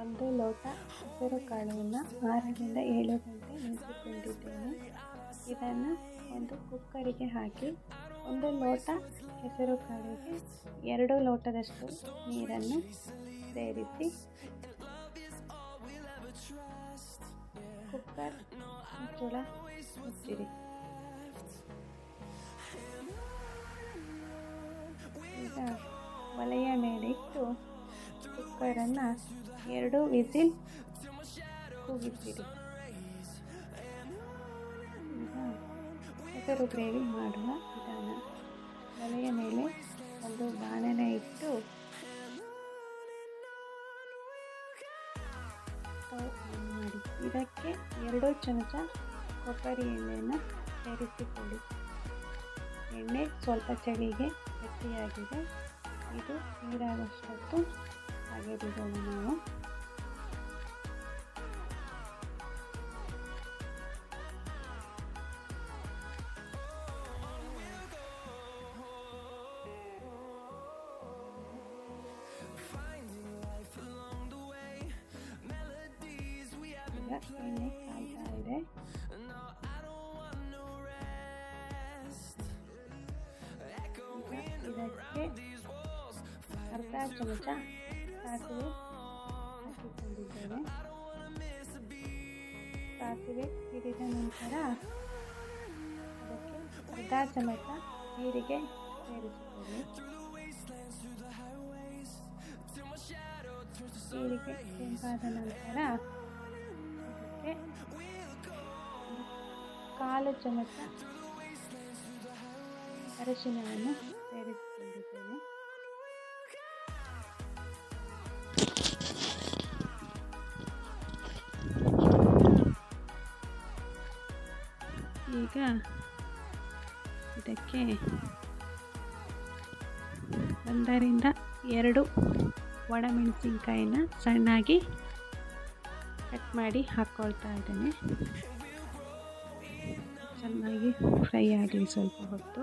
ಒಂದು ಲೋಟ ಹೆಸರು ಕಾಳನ್ನು ಆರರಿಂದ ಏಳು ಗಂಟೆ ನೆನೆಸಿಕೊಂಡಿದ್ದೇನೆ. ಇದನ್ನು ಒಂದು ಕುಕ್ಕರಿಗೆ ಹಾಕಿ ಒಂದು ಲೋಟ ಹೆಸರು ಕಾಳಿಗೆ ಎರಡು ಲೋಟದಷ್ಟು ನೀರನ್ನು ಸೇರಿಸಿ ಕುಕ್ಕರ್ ಮುಚ್ಚಳ ಮುಚ್ಚಿರಿ. ಈಗ ಒಲೆಯ ಮೇಲೆ ಇಟ್ಟು ಕುಕ್ಕರನ್ನು ಎರಡು ವಿಸಿಲ್ ಕೂಗಿಸಿರಿ ಹೆಸರು ಗ್ರೇವಿ ಮಾಡುವ ವಿಧಾನ. ತಲೆಯ ಮೇಲೆ ಒಂದು ಬಾಣನ ಇಟ್ಟು ಮಾಡಿ. ಇದಕ್ಕೆ ಎರಡು ಚಮಚ ಕೊಬ್ಬರಿ ಎಣ್ಣೆಯನ್ನು ಸೇರಿಸಿಕೊಳ್ಳಿ. ಎಣ್ಣೆ ಸ್ವಲ್ಪ ಚಳಿಗೆ ಗಟ್ಟಿಯಾಗಿದೆ. ಇದು ನೀರಾಗಷ್ಟೊತ್ತು ಹಾಗೆ ಬಿಡೋಣ ನಾವು ಈಗ ಎಣ್ಣೆ ಕಾಯ್ತಾ ಇದೆ ಈಗ ಇದಕ್ಕೆ ಅರ್ಧ ಚಮಚ ಸಾಸಿವೆ ಹಾಕಿಕೊಂಡಿದ್ದೇನೆ ಸಾಸಿವೆ ಸಿಡಿದ ನಂತರ ಅದಕ್ಕೆ ಅರ್ಧ ಚಮಚ ನೀರಿಗೆ ಸೇರಿಸಿಕೊಳ್ಳಿ ನೀರಿಗೆ ಕೆಂಪಾದ ನಂತರ ಅದಕ್ಕೆ ಕಾಲು ಚಮಚ ಅರಿಶಿನವನ್ನು ಸೇರಿಸಿಕೊಂಡಿದ್ದೇನೆ ಇದಕ್ಕೆ? ಒಂದರಿಂದ ಎರಡು ಒಣಮೆಣಸಿನ್ಕಾಯಿನ ಸಣ್ಣಾಗಿ ಕಟ್ ಮಾಡಿ ಹಾಕ್ಕೊಳ್ತಾ ಇದ್ದೇನೆ. ಚೆನ್ನಾಗಿ ಫ್ರೈ ಆಗಲಿ ಸ್ವಲ್ಪ ಹೊತ್ತು.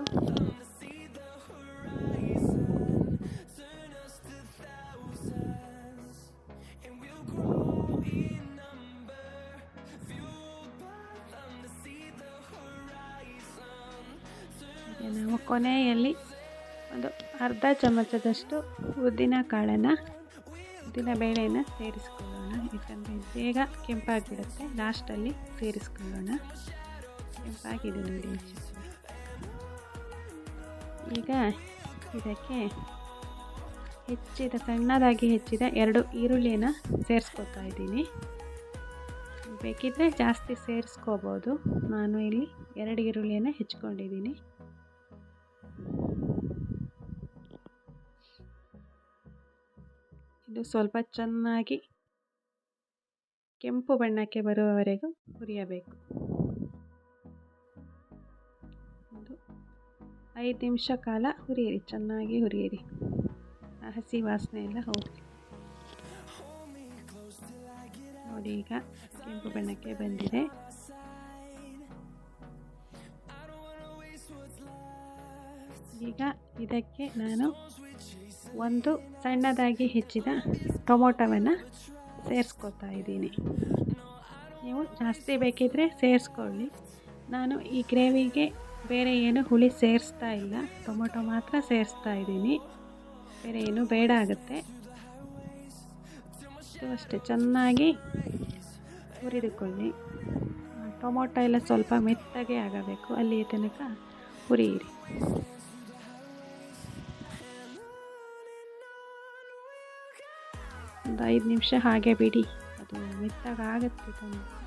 ಕೊನೆಯಲ್ಲಿ ಒಂದು ಅರ್ಧ ಚಮಚದಷ್ಟು ಉದ್ದಿನ ಕಾಳನ್ನು ಉದ್ದಿನ ಬೇಳೆಯನ್ನು ಸೇರಿಸ್ಕೊಳ್ಳೋಣ. ಯಾಕಂದರೆ ಬೇಗ ಕೆಂಪಾಗಿಬಿಡುತ್ತೆ ಲಾಸ್ಟಲ್ಲಿ ಸೇರಿಸ್ಕೊಳ್ಳೋಣ. ಕೆಂಪಾಗಿದೆ ನೋಡಿ. ಈಗ ಇದಕ್ಕೆ ಹೆಚ್ಚಿದ, ಸಣ್ಣದಾಗಿ ಹೆಚ್ಚಿದ ಎರಡು ಈರುಳ್ಳಿಯನ್ನು ಸೇರಿಸ್ಕೊತಾ ಇದ್ದೀನಿ. ಬೇಕಿದ್ದರೆ ಜಾಸ್ತಿ ಸೇರಿಸ್ಕೋಬೋದು. ನಾನು ಇಲ್ಲಿ ಎರಡು ಈರುಳ್ಳಿಯನ್ನು ಹೆಚ್ಕೊಂಡಿದ್ದೀನಿ. ಸ್ವಲ್ಪ ಚೆನ್ನಾಗಿ ಕೆಂಪು ಬಣ್ಣಕ್ಕೆ ಬರುವವರೆಗೂ ಹುರಿಯಬೇಕು. ಒಂದು ಐದು ನಿಮಿಷ ಕಾಲ ಹುರಿಯಿರಿ, ಚೆನ್ನಾಗಿ ಹುರಿಯಿರಿ. ಹಸಿ ವಾಸನೆ ಎಲ್ಲ ಹೋಗಲಿ. ನೋಡಿ, ಈಗ ಕೆಂಪು ಬಣ್ಣಕ್ಕೆ ಬಂದಿದೆ. ಈಗ ಇದಕ್ಕೆ ನಾನು ಒಂದು ಸಣ್ಣದಾಗಿ ಹೆಚ್ಚಿದ ಟೊಮೊಟೊವನ್ನು ಸೇರಿಸ್ಕೊತಾ ಇದ್ದೀನಿ. ನೀವು ಜಾಸ್ತಿ ಬೇಕಿದ್ದರೆ ಸೇರಿಸ್ಕೊಳ್ಳಿ. ನಾನು ಈ ಗ್ರೇವಿಗೆ ಬೇರೆ ಏನು ಹುಳಿ ಸೇರಿಸ್ತಾ ಇಲ್ಲ. ಟೊಮೊಟೊ ಮಾತ್ರ ಸೇರಿಸ್ತಾ ಇದ್ದೀನಿ. ಬೇರೆ ಏನು ಬೇಡ ಆಗುತ್ತೆ. ಅಷ್ಟೇ. ಚೆನ್ನಾಗಿ ಹುರಿದುಕೊಳ್ಳಿ. ಟೊಮೊಟೊ ಎಲ್ಲ ಸ್ವಲ್ಪ ಮೆತ್ತಗೆ ಆಗಬೇಕು. ಅಲ್ಲಿಯ ತನಕ ಹುರಿಯಿರಿ. ಒಂದು ಐದು ನಿಮಿಷ ಹಾಗೆ ಬಿಡಿ. ಅದು ಮೆತ್ತಗಾಗುತ್ತೆ ಟೊಮೊಟೊ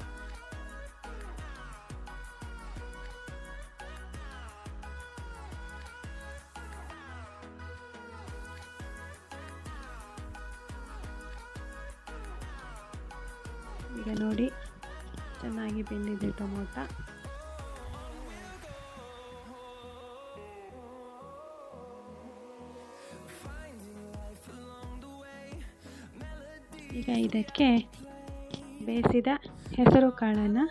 ಈಗ ನೋಡಿ ಚೆನ್ನಾಗಿ ಬೆಂದಿದೆ ಟೊಮೊಟೊ. ಈಗ ಇದಕ್ಕೆ ಬೇಯಿಸಿದ ಹೆಸರು ಕಾಳನ್ನು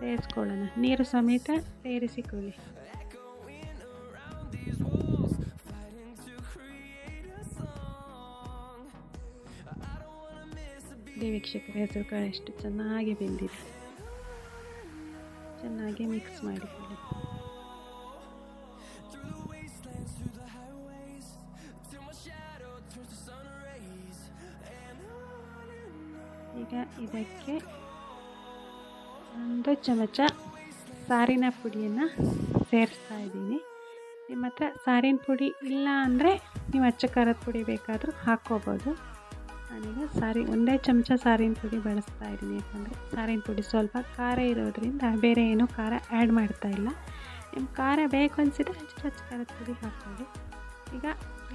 ಸೇರಿಸ್ಕೊಳ್ಳೋಣ ನೀರು ಸಮೇತ ಸೇರಿಸಿಕೊಳ್ಳಿ. ವೀಕ್ಷಕರ, ಹೆಸರು ಕಾಳು ಎಷ್ಟು ಚೆನ್ನಾಗಿ ಬೆಂದಿದೆ. ಚೆನ್ನಾಗಿ ಮಿಕ್ಸ್ ಮಾಡಿಕೊಳ್ಳಿ. ಈಗ ಇದಕ್ಕೆ ಒಂದು ಚಮಚ ಸಾರಿನ ಪುಡಿಯನ್ನು ಸೇರಿಸ್ತಾ ಇದ್ದೀನಿ. ನಿಮ್ಮ ಹತ್ರ ಸಾರಿನ ಪುಡಿ ಇಲ್ಲ ಅಂದರೆ ನೀವು ಅಚ್ಚ ಖಾರದ ಪುಡಿ ಬೇಕಾದರೂ ಹಾಕ್ಕೋಬೋದು. ನಾನೀಗ ಸಾರಿ, ಒಂದೇ ಚಮಚ ಸಾರಿನ ಪುಡಿ ಬಳಸ್ತಾ ಇದ್ದೀನಿ. ಯಾಕಂದರೆ ಸಾರಿನ ಪುಡಿ ಸ್ವಲ್ಪ ಖಾರ ಇರೋದ್ರಿಂದ ಬೇರೆ ಏನೂ ಖಾರ ಆ್ಯಡ್ ಮಾಡ್ತಾ ಇಲ್ಲ. ನಿಮ್ಮ ಖಾರ ಬೇಕು ಅನಿಸಿದ್ರೆ ಅಚ್ಚ ಖಾರದ ಪುಡಿ ಹಾಕ್ಕೊಳ್ಳಿ ಈಗ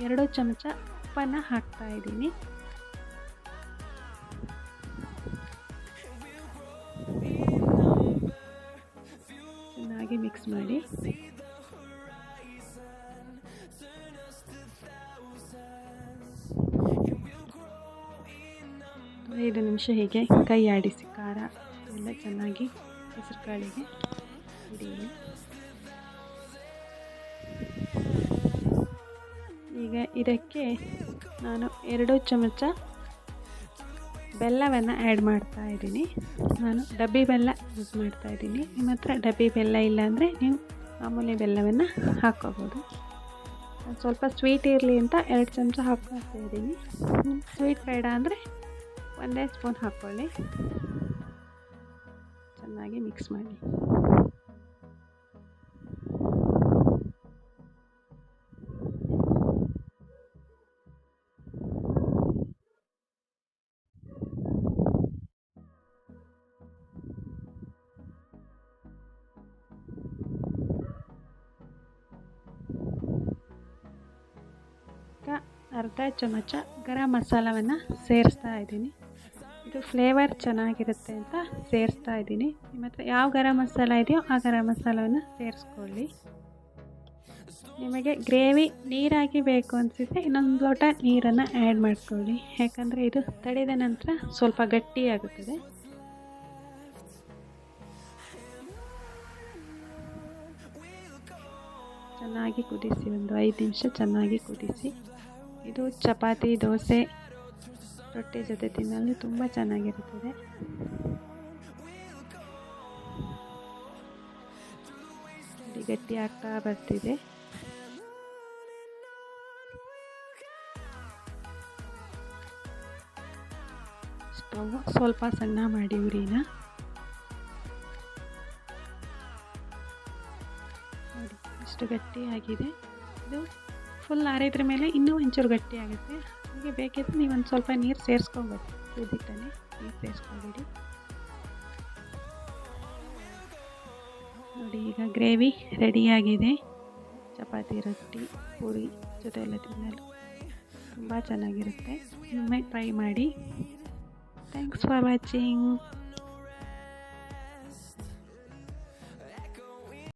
ಎರಡು ಚಮಚ ಉಪ್ಪನ್ನು ಹಾಕ್ತಾ ಇದ್ದೀನಿ. ಮಾಡಿ ಐದು ನಿಮಿಷ ಹೀಗೆ ಕೈ ಆಡಿಸಿ, ಖಾರ ಎಲ್ಲ ಚೆನ್ನಾಗಿ ಹೆಸರು ಕಾಳಿಗೆ ಈಗ ಇದಕ್ಕೆ ನಾನು ಎರಡು ಚಮಚ ಬೆಲ್ಲವನ್ನು ಆ್ಯಡ್ ಮಾಡ್ತಾ ಇದ್ದೀನಿ. ನಾನು ಡಬ್ಬಿ ಬೆಲ್ಲ ಯೂಸ್ ಮಾಡ್ತಾ ಇದ್ದೀನಿ. ನಿಮ್ಮ ಹತ್ರ ಡಬ್ಬಿ ಬೆಲ್ಲ ಇಲ್ಲಾಂದರೆ ನೀವು ಮಾಮೂಲಿ ಬೆಲ್ಲವನ್ನು ಹಾಕ್ಕೋಬೋದು ಸ್ವಲ್ಪ ಸ್ವೀಟ್ ಇರಲಿ ಅಂತ ಎರಡು ಚಮಚ ಹಾಕ್ಕೊಳ್ತಾ ಇದ್ದೀನಿ. ಸ್ವೀಟ್ ಬೇಡ ಅಂದರೆ ಒಂದೇ ಸ್ಪೂನ್ ಹಾಕ್ಕೊಳ್ಳಿ ಚೆನ್ನಾಗಿ ಮಿಕ್ಸ್ ಮಾಡಿ. ಅರ್ಧ ಚಮಚ ಗರಂ ಮಸಾಲವನ್ನು ಸೇರಿಸ್ತಾ ಇದ್ದೀನಿ. ಇದು ಫ್ಲೇವರ್ ಚೆನ್ನಾಗಿರುತ್ತೆ ಅಂತ ಸೇರಿಸ್ತಾ ಇದ್ದೀನಿ. ನಿಮ್ಮ ಹತ್ರ ಯಾವ ಗರಂ ಮಸಾಲ ಇದೆಯೋ ಆ ಗರಂ ಮಸಾಲವನ್ನು ಸೇರಿಸ್ಕೊಳ್ಳಿ. ನಿಮಗೆ ಗ್ರೇವಿ ನೀರಾಗಿ ಬೇಕು ಅನಿಸಿದ್ರೆ ಇನ್ನೊಂದು ಲೋಟ ನೀರನ್ನು ಆ್ಯಡ್ ಮಾಡ್ಕೊಳ್ಳಿ. ಯಾಕಂದರೆ ಇದು ತಡೆದ ನಂತರ ಸ್ವಲ್ಪ ಗಟ್ಟಿಯಾಗುತ್ತದೆ. ಚೆನ್ನಾಗಿ ಕುದಿಸಿ, ಒಂದು ಐದು ನಿಮಿಷ ಚೆನ್ನಾಗಿ ಕುದಿಸಿ. ಇದು ಚಪಾತಿ, ದೋಸೆ, ರೊಟ್ಟಿ ಜೊತೆ ತಿನ್ನಲು ತುಂಬ ಚೆನ್ನಾಗಿರುತ್ತದೆ. ಗಟ್ಟಿ ಆಗ್ತಾ ಬರ್ತಿದೆ. ಸ್ಟವ್ ಸ್ವಲ್ಪ ಸಣ್ಣ ಮಾಡಿ ಉರಿನ ಇಷ್ಟು ಗಟ್ಟಿಯಾಗಿದೆ ಇದು ಫುಲ್ ಆರಿದ್ರ ಮೇಲೆ ಇನ್ನೂ ಒಂಚೂರು ಗಟ್ಟಿ ಆಗುತ್ತೆ. ಹಾಗೆ ಬೇಕಿದ್ರೆ ನೀವು ಒಂದು ಸ್ವಲ್ಪ ನೀರು ಸೇರಿಸ್ಕೊಬೇಕು ಕುದಿತಾನೆ ನೀರು ಸೇರಿಸ್ಕೊಬೇಡಿ ನೋಡಿ, ಈಗ ಗ್ರೇವಿ ರೆಡಿಯಾಗಿದೆ ಚಪಾತಿ, ರೊಟ್ಟಿ, ಪೂರಿ ಜೊತೆ ತಿನ್ನಲು ತುಂಬ ಚೆನ್ನಾಗಿರುತ್ತೆ. ಒಮ್ಮೆ ಟ್ರೈ ಮಾಡಿ. Thanks for watching